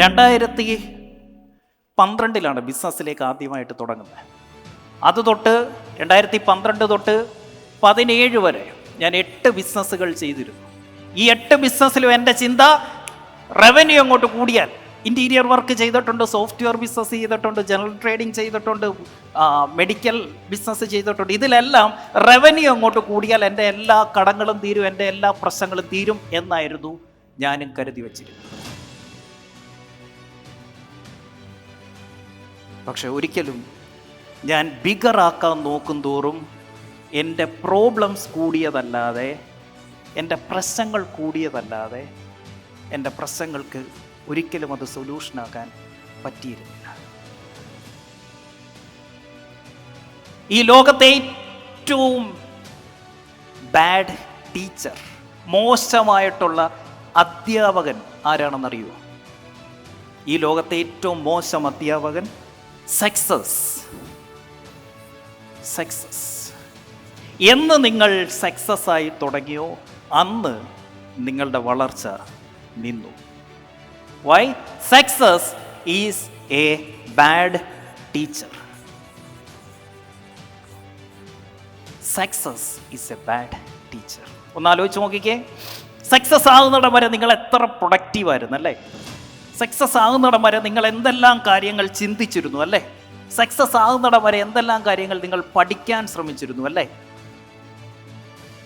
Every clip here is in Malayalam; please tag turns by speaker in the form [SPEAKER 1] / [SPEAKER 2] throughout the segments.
[SPEAKER 1] രണ്ടായിരത്തി പന്ത്രണ്ടിലാണ് ബിസിനസ്സിലേക്ക് ആദ്യമായിട്ട് തുടങ്ങുന്നത്. അത് തൊട്ട് രണ്ടായിരത്തി പന്ത്രണ്ട് തൊട്ട് പതിനേഴ് വരെ ഞാൻ എട്ട് ബിസിനസ്സുകൾ ചെയ്തിരുന്നു. ഈ എട്ട് ബിസിനസ്സിലും എന്റെ ചിന്ത റവന്യൂ അങ്ങോട്ട് കൂടിയാൽ ഇന്റീരിയർ വർക്ക് ചെയ്തിട്ടുണ്ട് സോഫ്റ്റ്വെയർ ബിസിനസ് ചെയ്തിട്ടുണ്ട് ജനറൽ ട്രേഡിംഗ് ചെയ്തിട്ടുണ്ട് മെഡിക്കൽ ബിസിനസ് ചെയ്തിട്ടുണ്ട്. ഇതിലെല്ലാം റവന്യൂ അങ്ങോട്ട് കൂടിയാൽ എന്റെ എല്ലാ കടങ്ങളും തീരും എന്റെ എല്ലാ പ്രശ്നങ്ങളും തീരും എന്നായിരുന്നു ഞാനും കരുതി വച്ചിരുന്നത്. പക്ഷെ ഒരിക്കലും ഞാൻ ബിഗറാക്കാൻ നോക്കും തോറും എന്റെ പ്രോബ്ലംസ് കൂടിയതല്ലാതെ എന്റെ പ്രശ്നങ്ങൾ കൂടിയതല്ലാതെ എന്റെ പ്രശ്നങ്ങൾക്ക് ഒരിക്കലും അത് സൊല്യൂഷനാക്കാൻ പറ്റിയിരുന്നില്ല. ഈ ലോകത്തെ ഏറ്റവും ബാഡ് ടീച്ചർ മോശമായിട്ടുള്ള അധ്യാപകൻ ആരാണെന്നറിയുമോ ഈ ലോകത്തെ ഏറ്റവും മോശം അധ്യാപകൻ സക്സസ് സക്സസ് എന്ന് നിങ്ങൾ സക്സസ് ആയി തുടങ്ങിയോ? അന്ന് നിങ്ങളുടെ വളർച്ച നിന്നു. Why success is a bad teacher success is a bad teacher ഒന്ന് ആലോചിച്ച് നോക്കിക്കേ. സക്സസ് ആകുന്നിടം വരെ നിങ്ങൾ എത്ര പ്രൊഡക്റ്റീവ് ആയിരുന്നു അല്ലേ? സക്സസ് ആകുന്നിടം വരെ നിങ്ങൾ എന്തെല്ലാം കാര്യങ്ങൾ ചിന്തിച്ചിരുന്നു അല്ലേ? സക്സസ് ആകുന്നിടം വരെ എന്തെല്ലാം കാര്യങ്ങൾ നിങ്ങൾ പഠിക്കാൻ ശ്രമിച്ചിരുന്നു അല്ലേ?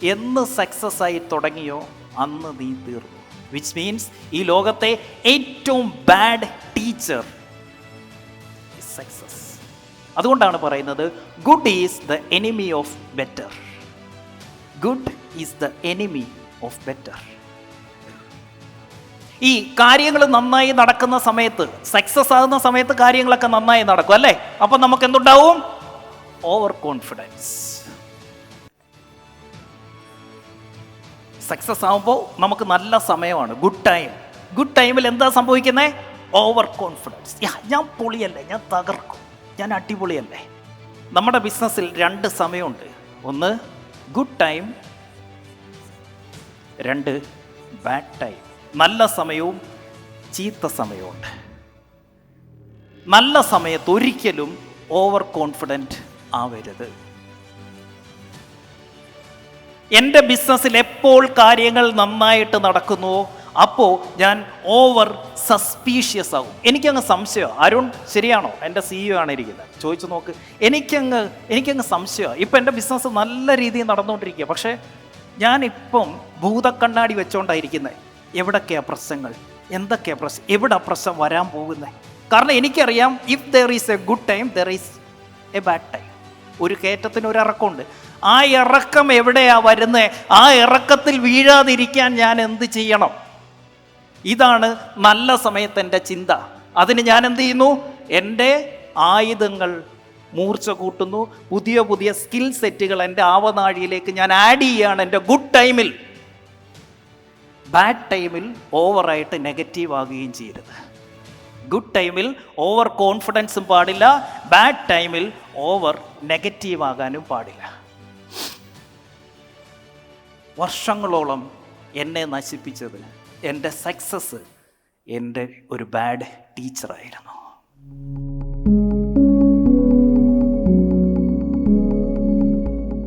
[SPEAKER 1] എന്ന് സക്സസ് ആയി തുടങ്ങിയോ? അന്ന് നീ തീർന്നു. വിച്ച് മീൻസ് ഈ ലോകത്തെ ഏറ്റവും ബാഡ് ടീച്ചർ സക്സസ് അതുകൊണ്ടാണ് പറയുന്നത് good is the enemy of better good is the enemy of better ഈ കാര്യങ്ങൾ നന്നായി നടക്കുന്ന സമയത്ത് സക്സസ് ആകുന്ന സമയത്ത് കാര്യങ്ങളൊക്കെ നന്നായി നടക്കും അല്ലേ? അപ്പം നമുക്ക് എന്തുണ്ടാവും? ഓവർ കോൺഫിഡൻസ് സക്സസ് ആകുമ്പോൾ നമുക്ക് നല്ല സമയമാണ് ഗുഡ് ടൈം ഗുഡ് ടൈമിൽ എന്താ സംഭവിക്കുന്നത് ഓവർ കോൺഫിഡൻസ് ഞാൻ പൊളിയല്ലേ ഞാൻ തകർക്കും. ഞാൻ അടിപൊളിയല്ലേ. നമ്മുടെ ബിസിനസ്സിൽ രണ്ട് സമയമുണ്ട്. ഒന്ന് ഗുഡ് ടൈം രണ്ട് ബാഡ് ടൈം നല്ല സമയവും ചീത്ത സമയമുണ്ട് നല്ല സമയത്ത് ഒരിക്കലും ഓവർ കോൺഫിഡന്റ് ആവരുത്. എന്റെ ബിസിനസ്സിൽ എപ്പോൾ കാര്യങ്ങൾ നന്നായിട്ട് നടക്കുന്നുവോ അപ്പോൾ ഞാൻ ഓവർ സസ്പീഷ്യസ് ആകും എനിക്കങ്ങ് സംശയം അരുൺ ശരിയാണോ? എന്റെ സിഇഒ ആണ് ഇരിക്കുന്നത്. ചോദിച്ചു നോക്ക്. എനിക്കങ്ങ് എനിക്കങ്ങ് സംശയമാണ് ഇപ്പം എന്റെ ബിസിനസ് നല്ല രീതിയിൽ നടന്നുകൊണ്ടിരിക്കുക പക്ഷേ ഞാനിപ്പം ഭൂതക്കണ്ണാടി വെച്ചോണ്ടായിരിക്കുന്നത് എവിടൊക്കെയാ പ്രശ്നങ്ങൾ? എന്തൊക്കെയാ പ്രശ്നം എവിടെ പ്രശ്നം വരാൻ പോകുന്നത് കാരണം എനിക്കറിയാം if there is a good time there is a bad time ഒരു കയറ്റത്തിന് ഒരു ഇറക്കമുണ്ട്. ആ ഇറക്കം എവിടെയാ വരുന്നത് ആ ഇറക്കത്തിൽ വീഴാതിരിക്കാൻ ഞാൻ എന്ത് ചെയ്യണം? ഇതാണ് നല്ല സമയത്ത് എന്റെ ചിന്ത. അതിന് ഞാൻ എന്ത് ചെയ്യുന്നു? എന്റെ ആയുധങ്ങൾ മൂർച്ച കൂട്ടുന്നു. പുതിയ പുതിയ സ്കിൽ സെറ്റുകൾ എന്റെ ആവനാഴിയിലേക്ക് ഞാൻ ആഡ് ചെയ്യുകയാണ് എന്റെ ഗുഡ് ടൈമിൽ ബാഡ് ടൈമിൽ ഓവറായിട്ട് നെഗറ്റീവ് ആകുകയും ചെയ്യരുത്. ഗുഡ് ടൈമിൽ ഓവർ കോൺഫിഡൻസും പാടില്ല. ബാഡ് ടൈമിൽ ഓവർ നെഗറ്റീവ് ആകാനും പാടില്ല. വർഷങ്ങളോളം എന്നെ നശിപ്പിച്ചത് എന്റെ സക്സസ് എന്റെ ഒരു ബാഡ് ടീച്ചറായിരുന്നു